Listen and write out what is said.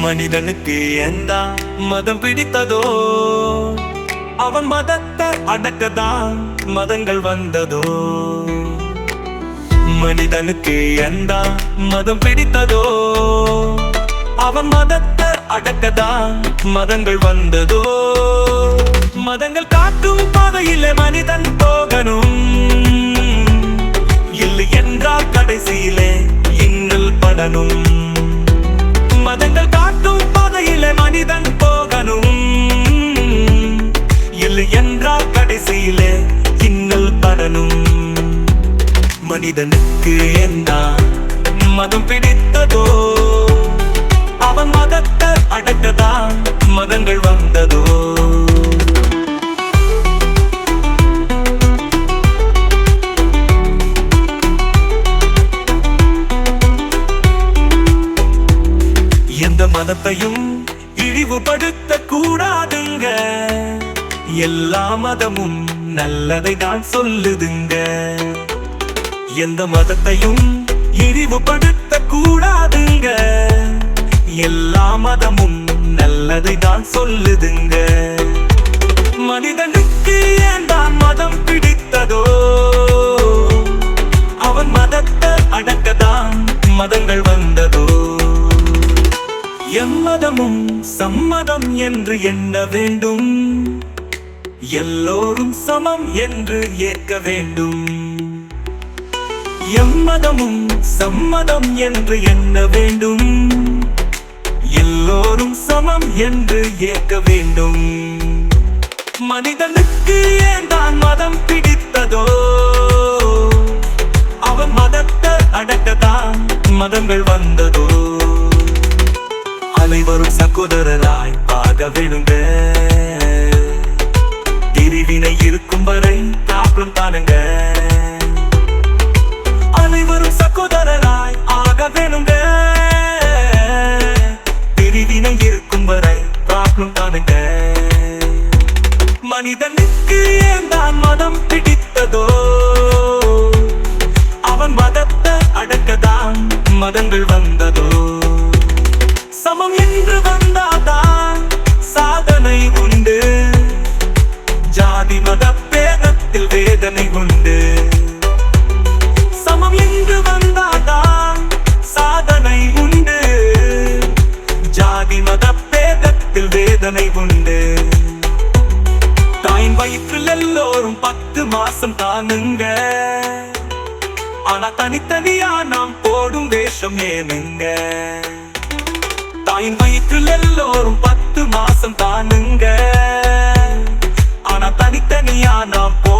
மனிதனுக்கு எந்த மதம் பிடித்ததோ அவன் மதத்தை அடக்கதான் மதங்கள் வந்ததோ. மனிதனுக்கு எந்த மதம் பிடித்ததோ அவன் மதத்தை அடக்கதான் மதங்கள் வந்ததோ. மதங்கள் காட்டும் பாதையில் மனிதன் போகணும். இல்லை என்றால் கடைசியிலே இன்னல் படணும். மதங்கள் காட்டும் பாதையிலே மனிதன் போகணும். இல்லை என்றால் கடைசியிலே இன்னல் படணும். மனிதனுக்கு என்ன மதம் பிடித்ததோ அவன் மத எந்த மதத்தையும் இழிவுபடுத்த கூடாதுங்க. எல்லா மதமும் நல்லதை தான் சொல்லுதுங்க. எந்த மதத்தையும் இழிவுபடுத்த கூடாதுங்க. எல்லா மதமும் நல்லதை தான் சொல்லுதுங்க. மனிதனுக்கு ஏன் தான் மதம் பிடித்ததோ? அவன் மதத்தை அடக்கதான் மதங்கள் வந்ததோ? எம்மதமும் சம்மதம் என்று எண்ண வேண்டும். எல்லோரும் சமம் என்று ஏற்க வேண்டும். எம்மதமும் சம்மதம் என்று எண்ண வேண்டும். எல்லோரும் சமம் என்று ஏற்க வேண்டும். மனிதனுக்கு ஏன் தான் மதம் பிடித்ததோ? அவன் மதத்தை அடக்கத்தான் மதங்கள் வந்ததோ? வேணுங்க பிரிவினை இருக்கும் வரை ப்ராப்ளம் தானுங்க. அனைவரும் சகோதரராய் ஆக வேணுங்க. பிரிவினை இருக்கும் வரை ப்ராப்ளம் தானுங்க. மனிதனுக்கு ஏன் தான் மதம் பிடித்ததோ? அவன் மதத்தை அடக்கதான் மதங்கள் வந்த ஜாதி வேதனை உண்டு. தாயின் வயிற்றில் எல்லோரும் பத்து மாசம் தானுங்க ஆனா தனித்தனியா நாம் போடும் வேஷம் ஏனுங்க. தாயின் வயிற்றில் எல்லோரும் பத்து மாசம் தானுங்க. ஆனா தனித்தனியா நாம் போ